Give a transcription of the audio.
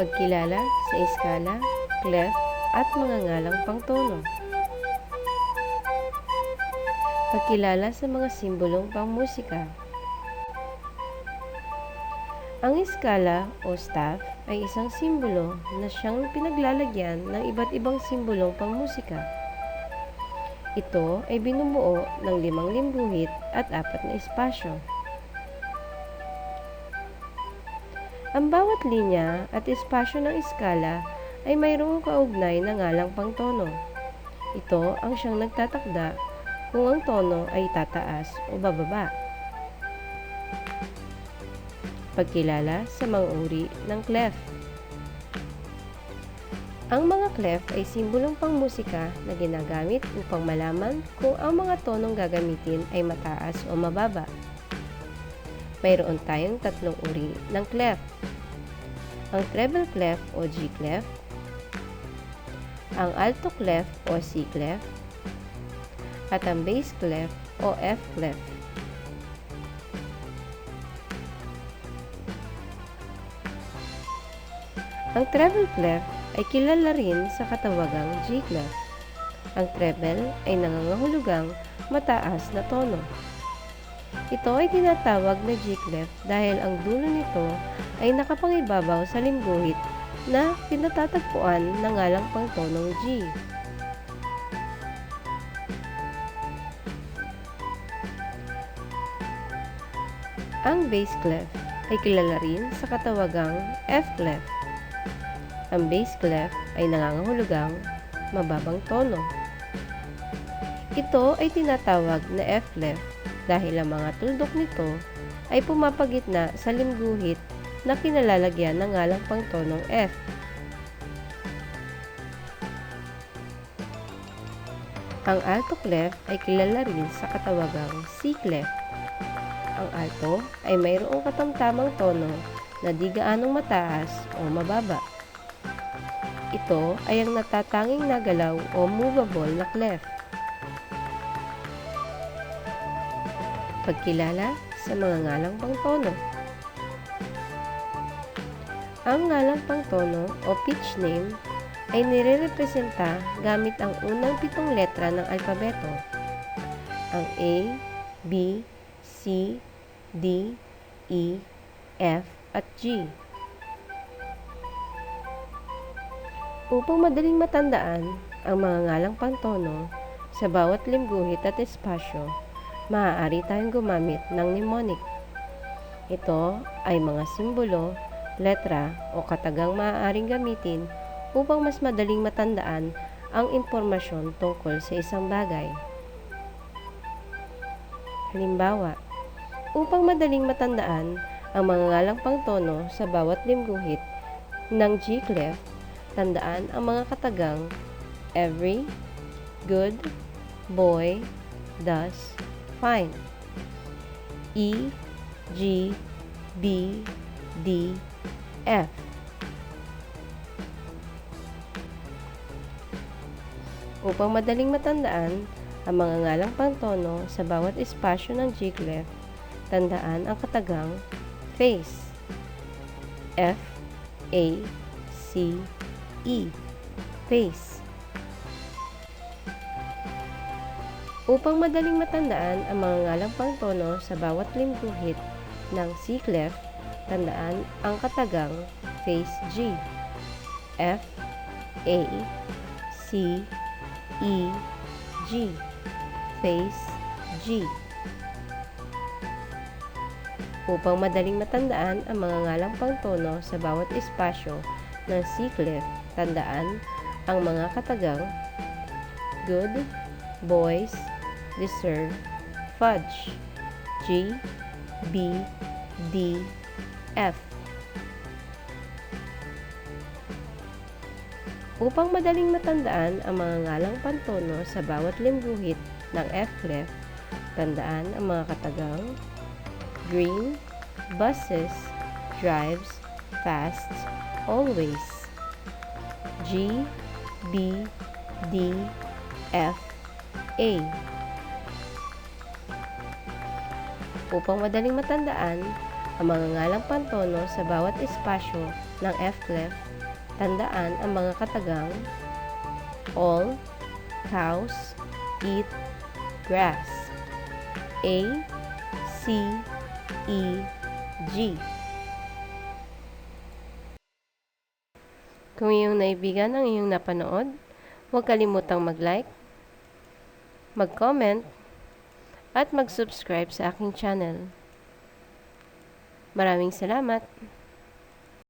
Pagkilala sa iskala, clef, at mga ngalang pangtono. Pagkilala sa mga simbolong pangmusika. Ang iskala o staff ay isang simbolo na siyang pinaglalagyan ng iba't ibang simbolong pangmusika. Ito ay binubuo ng limang limbuhit at apat na espasyo. Ang bawat linya at espasyo ng iskala ay mayroong kaugnay na ngalang pangtono. Ito ang siyang nagtatakda kung ang tono ay tataas o bababa. Pagkilala sa mga uri ng clef. Ang mga clef ay simbolong pangmusika na ginagamit upang malaman kung ang mga tonong gagamitin ay mataas o mababa. Mayroon tayong tatlong uri ng clef. Ang treble clef o G clef, ang alto clef o C clef, at ang bass clef o F clef. Ang treble clef ay kilala rin sa katawagang G clef. Ang treble ay nangangahulugang mataas na tono. Ito ay tinatawag na G clef dahil ang dulo nito ay nakapangibabaw sa limguhit na pinatatagpuan ng ngalang pangtonong G. Ang bass clef ay kilala rin sa katawagang F clef. Ang bass clef ay nangangahulugang mababang tono. Ito ay tinatawag na F clef dahil ang mga tuldok nito ay pumapagitna sa limguhit na kinalalagyan ng ngalang pangtonong F. Ang alto clef ay kilala rin sa katawagang C clef. Ang alto ay mayroong katamtamang tono na di gaanong mataas o mababa. Ito ay ang natatanging nagalaw o movable na clef. Pagkilala sa mga ngalang pangtono. Ang ngalang pangtono o pitch name ay nirerepresenta gamit ang unang pitong letra ng alpabeto. Ang A, B, C, D, E, F, at G. Upang madaling matandaan ang mga ngalang pangtono sa bawat limguhit at espasyo, maaari tayong gumamit ng mnemonic. Ito ay mga simbolo, letra o katagang maaaring gamitin upang mas madaling matandaan ang impormasyon tungkol sa isang bagay. Halimbawa, upang madaling matandaan ang mga ngalang pangtono sa bawat limguhit ng G-clef, tandaan ang mga katagang every, good, boy, does, fine. E, G, B, D, F. Upang madaling matandaan ang mga ngalang pangtono sa bawat espasyo ng G-clef, tandaan ang katagang face. F, A, C, E. Face. Upang madaling matandaan ang mga ngalang pangtono sa bawat limguhit ng C-clef, tandaan ang katagang face G. F, A, C, E, G. Face G. Upang madaling matandaan ang mga ngalang pangtono sa bawat espasyo ng C-clef, tandaan ang mga katagang good, boys, deserve, fudge, G, B, D, F. Upang madaling matandaan ang mga ngalang pantono sa bawat limguhit ng F-clef, tandaan ang mga katagang green, buses, drives, fast, always. G, B, D, F, A. Upang madaling matandaan ang mga ngalang pantono sa bawat espasyo ng F-clef. Tandaan ang mga katagang All cows eat grass. A, C, E, G. Kung iyong naibigan ang iyong napanood, huwag kalimutang mag-like, mag-comment, at mag-subscribe sa aking channel. Maraming salamat!